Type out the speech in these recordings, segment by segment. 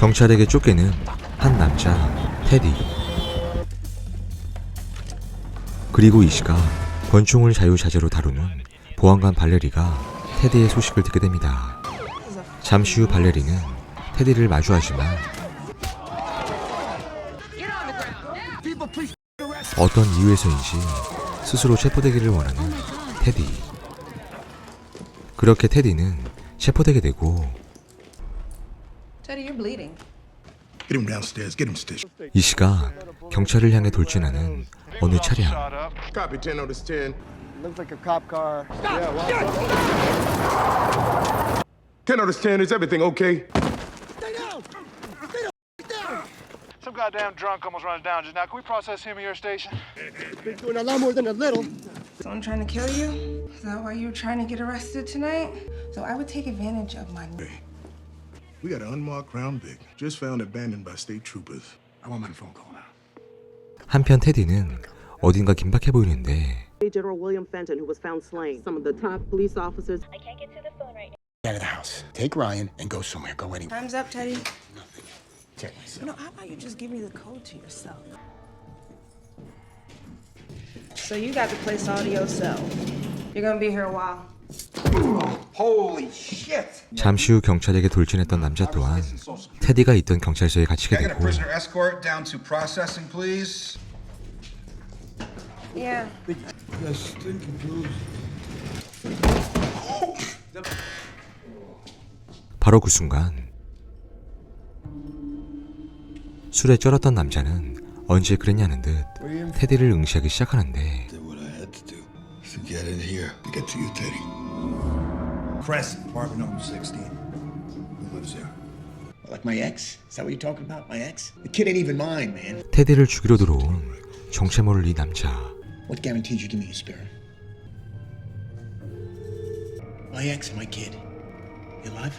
경찰에게 쫓기는 한 남자 테디 그리고 이 시가 권총을 자유자재로 다루는 보안관 발레리가 테디의 소식을 듣게 됩니다. 잠시 후 발레리는 테디를 마주하지만 어떤 이유에서인지 스스로 체포되기를 원하는 테디. 그렇게 테디는 체포되게 되고 you're bleeding. Get him downstairs. Get him stitched. 이 시가 경찰을 향해 돌진하는 어느 차량. Copy 10 notice 10. Looks like a cop car. Yeah, well, 10 notice 10. Is everything okay? Some goddamn drunk almost runs down just now. Can we process him at your station? been doing a lot more than a little. Someone trying to kill you? Is that why you were trying to get arrested tonight? So I would take advantage of my. We got an unmarked Crown Vic. Just found abandoned by state troopers. I want my phone call now. 한편 테디는 어딘가 긴박해 보이는데 General William Fenton, who was found slain. Some of the top police officers I can't get to the phone right now. out of the house. Take Ryan and go somewhere. Go anywhere. Time's up, Teddy. Check myself. No, how about you just give me the code to yourself? So you got the place all to yourself. You're gonna be here a while. 잠시 후 경찰에게 돌진했던 남자 또한 테디가 있던 경찰서에 갇히게 되고. 바로 그 순간 술에 쩔었던 남자는 언제 그랬냐는 듯 테디를 응시하기 시작하는데 to get in here. To get to you, Teddy. Crescent, apartment number 16. Who lives there? Like my ex? Is that what you're talking about? My ex? The kid ain't even mine, man. 테디를 죽이러 들어온 정체 모를 이 남자 What guarantees you give me a spare? My ex and my kid. You alive?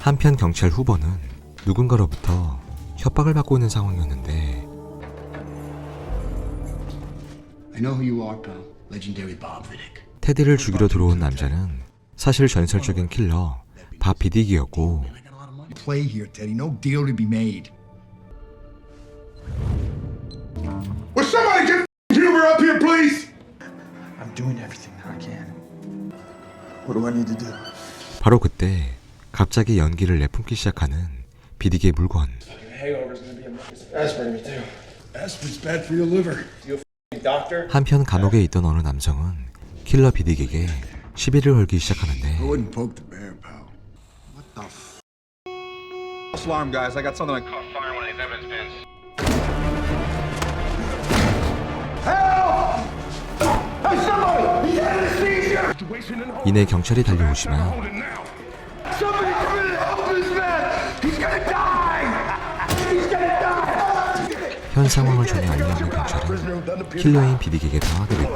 한편 경찰 후보는 누군가로부터 협박을 받고 있는 상황이었는데 I know who you are, pal. Legendary Bob Vidic. 테디를 죽이러 들어온 남자는 사실 전설적인 킬러 밥 비딕이었고 I got a lot of money. Play here, Teddy. No deal to be made. Will somebody get Huber up here, please? I'm doing everything that I can. What do I need to do? 바로 그때 갑자기 연기를 내뿜기 시작하는 비딕의 물건 Aspirin's bad for your liver. 한편 감옥에 있던 어느 남성은 킬러 비딕에게 시비를 걸기 시작하는데 wouldn't poke the bear, pal. Alarm, guys. I got something like caught fire in one of these evidence bins. 이내 경찰이 달려오지만 Somebody 현 상황을 전혀 알리 않는 경찰은 킬러인 비딕에게 당하게 되고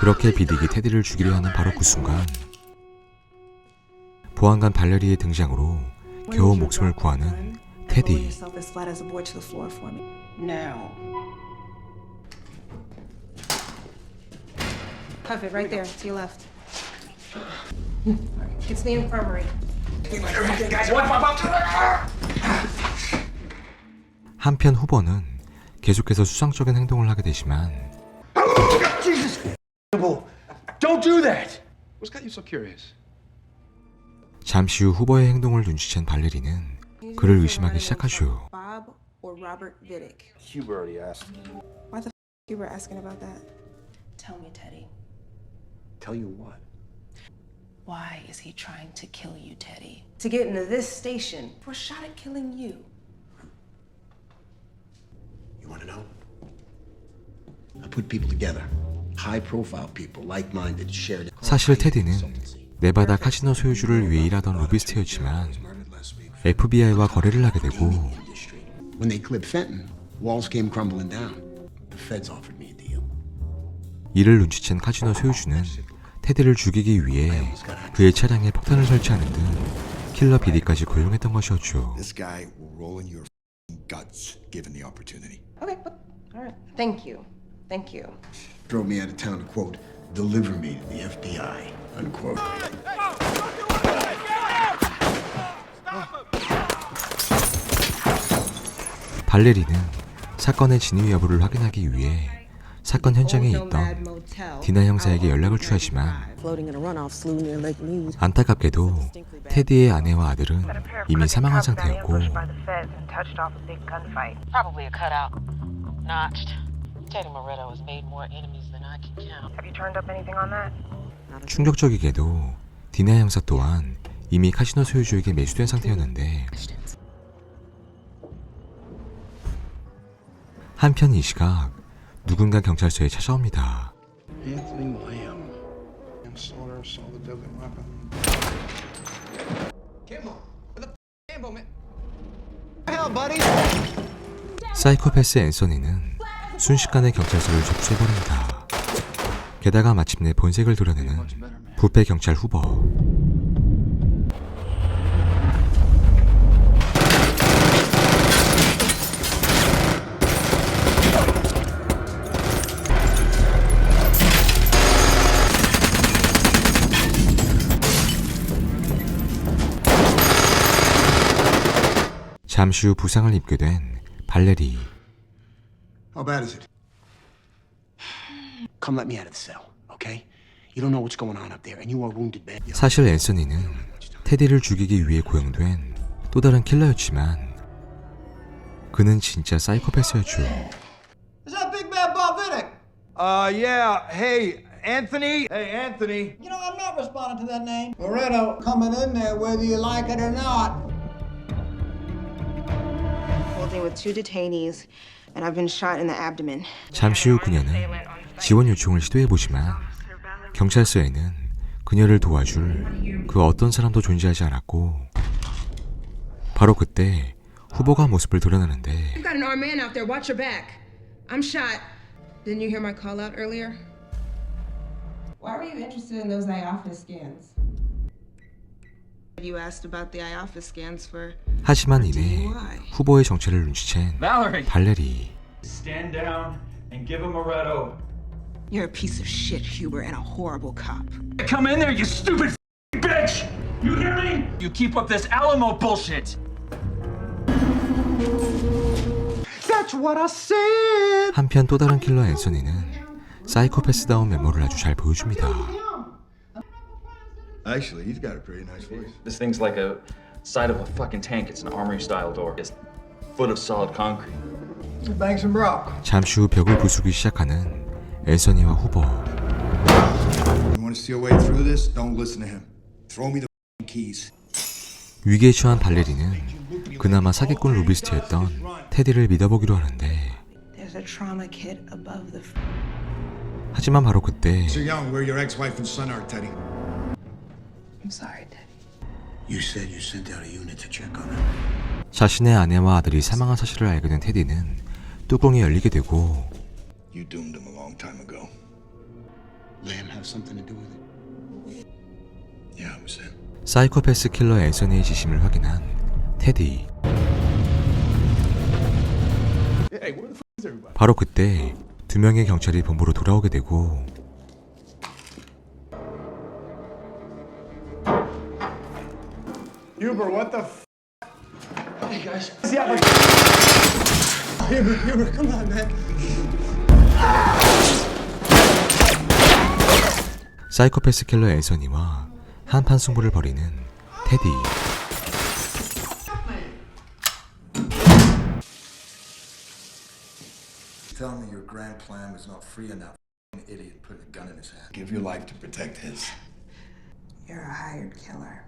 그렇게 비딕이 테디를 죽이려 하는 바로 그 순간 보안관 발레리의 등장으로 겨우 목숨을 구하는 테디. Cuff it right there, to your left. It's the infirmary. 한편 후보는 계속해서 수상적인 행동을 하게 되지만? 잠시 후 후보의 행동을 눈치챈 발레리는 그를 의심하기 시작하죠. Bob or Robert Vidic? Huber already asked. Why the f- you were asking about that? Tell me, Teddy. Tell you what. Why is he trying to kill you, Teddy? To get into this station for a shot at killing you. You want to know? I put people together. High profile people, like minded, shared. 사실 테디는 네바다 카지노 소유주를 위해 일하던 로비스트였지만 FBI와 거래를 하게 되고 When they clipped Fenton, walls came crumbling down. The feds offered me a deal. 이를 눈치챈 카지노 소유주는 테디를 죽이기 위해 그의 차량에 폭탄을 설치하는 등 킬러 비디까지 고용했던 것이었죠. Guts given the opportunity. Okay, but all right. Thank you. Thank you. Drove me out of town to quote, deliver me to the FBI, unquote. 발레리는 사건의 진위 여부를 확인하기 위해 사건 현장에 있던 디나 형사에게 연락을 취하지만. 안타깝게도 테디의 아내와 아들은 이미 사망한 상태였고? 충격적이게도 디나 형사 또한 이미 카지노 소유주에게 매수된 상태였는데 한편 이 시각 누군가 경찰서에 찾아옵니다. 사이코패스 앤서니는 순식간에 경찰서를 접수해버립니다. 게다가 마침내 본색을 드러내는 부패 경찰 후보. 잠시 후 부상을 입게 된 발레리. How bad is it? Come let me out of the cell, okay? You don't know what's going on up there, and you are wounded bad. 사실 앤서니는 테디를 죽이기 위해 고용된 또 다른 킬러였지만 그는 진짜 사이코패스였죠. Is that Big Bad Bob Vidic? Uh, yeah. Hey, Anthony. Hey, Anthony. You know, I'm not responding to that name. Loretto coming in there whether you like it or not. Holding with two detainees, and I've been shot in the abdomen. 잠시 후 그녀는 지원 요청을 시도해 보지만 경찰서에는 그녀를 도와줄 그 어떤 사람도 존재하지 않았고 바로 그때 후보가 모습을 드러내는데 You've got an armed man out there. Watch your back. I'm shot. Didn't you hear my call out earlier? Why were you interested in those IOFIS scans? 하지만 이내 후보의 정체를 눈치챈 Valerie, 발레리 stand down and give him Moretto. You're a piece of shit, Huber, and a horrible cop. Come in there, you stupid f***ing bitch! You hear me? You keep up this Alamo bullshit. That's what I said. 한편 또 다른 킬러 앤서니는 사이코패스다운 메모를 아주 잘 보여줍니다. Actually, he's got a pretty nice voice. This thing's like a side of a fucking tank. It's an armory style door. It's foot of solid concrete. Bang some rock. 잠시 후 벽을 부수기 시작하는 앤서니와 후보. You want to see a way through this? Don't listen to him. Throw me the keys. 위기에 처한 발레리는 그나마 사기꾼 로비스트였던 테디를 믿어보기로 하는데 There's a trauma kit above the. 하지만 바로 그때 I'm sorry, Teddy. You said you sent out a unit to check on him. 자신의 아내와 아들이 사망한 사실을 알게 된 테디는 뚜껑이 열리게 되고 You doomed him a long time ago. Lamb have something to do with it? Yeah, I was in. 사이코패스 킬러 앤서니의 지심을 확인한 테디. 바로 그때 두 명의 경찰이 본부로 돌아오게 되고 Huber, what the f? Hey guys. Yeah, but... Huber, Huber, come on, man. 사이코패스 킬러 앤서니와 한판 승부를 벌이는 테디. Tell me your grand plan was not free enough. Idiot putting a gun in his hand. Give your life to protect his. You're a hired killer.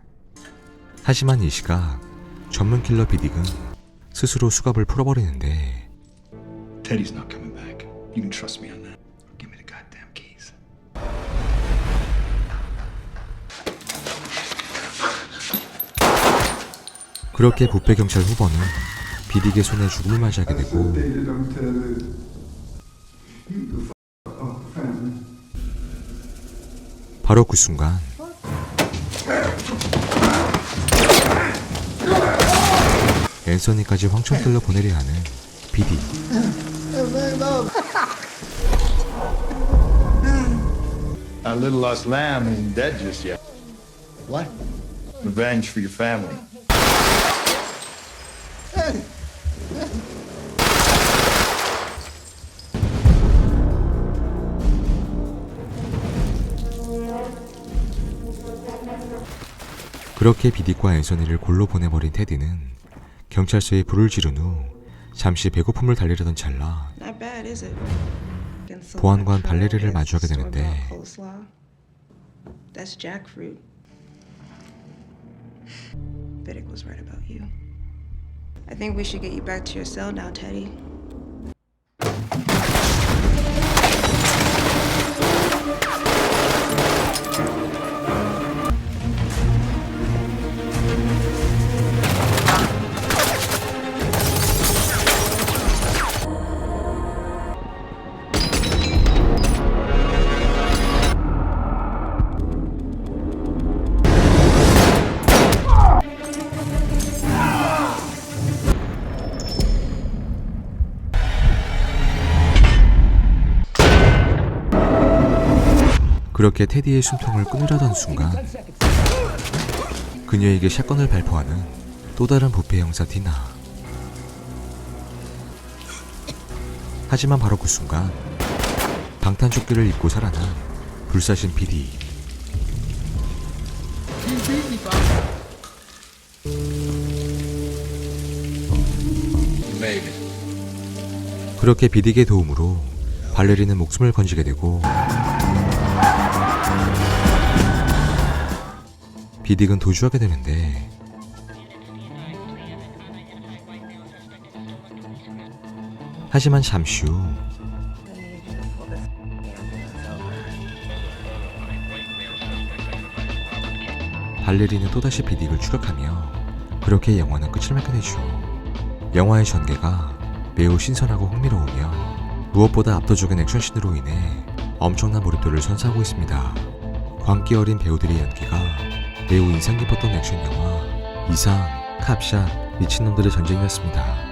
하지만 이 시각 전문 킬러 비딕은 스스로 수갑을 풀어버리는데 Teddy's not coming back. You can trust me on that. Give me the goddamn keys. 그렇게 부패 경찰 후보는 비딕의 손에 죽음을 맞이하게 되고 바로 그 순간 앤서니까지 황천길로 보내려 하는 비디 Our little lost lamb ain't dead just yet. What? Revenge for your family. 그렇게 비디과 앤서니를 골로 보내버린 테디는 경찰서에 불을 지른 후 잠시 배고픔을 달래려던 찰나? 보안관 발레리를 마주하게 되는데. Biddick was right about you. I think we should get you back to your cell now, Teddy. 그렇게 테디의 숨통을 끊으려던 순간 그녀에게 샷건을 발포하는 또 다른 부패 형사 디나 하지만 바로 그 순간 방탄조끼를 입고 살아난 불사신 PD. 그렇게 비딕의 도움으로 발레리는 목숨을 건지게 되고 비딕은 도주하게 되는데 하지만 잠시 후 발레리는 또다시 비딕을 추격하며 그렇게 영화는 끝을 맺게 되죠. 영화의 전개가 매우 신선하고 흥미로우며 무엇보다 압도적인 액션씬으로 인해 엄청난 몰입도를 선사하고 있습니다. 광기 어린 배우들의 연기가 매우 인상 깊었던 액션 영화 이상, 캅샷, 미친놈들의 전쟁이었습니다.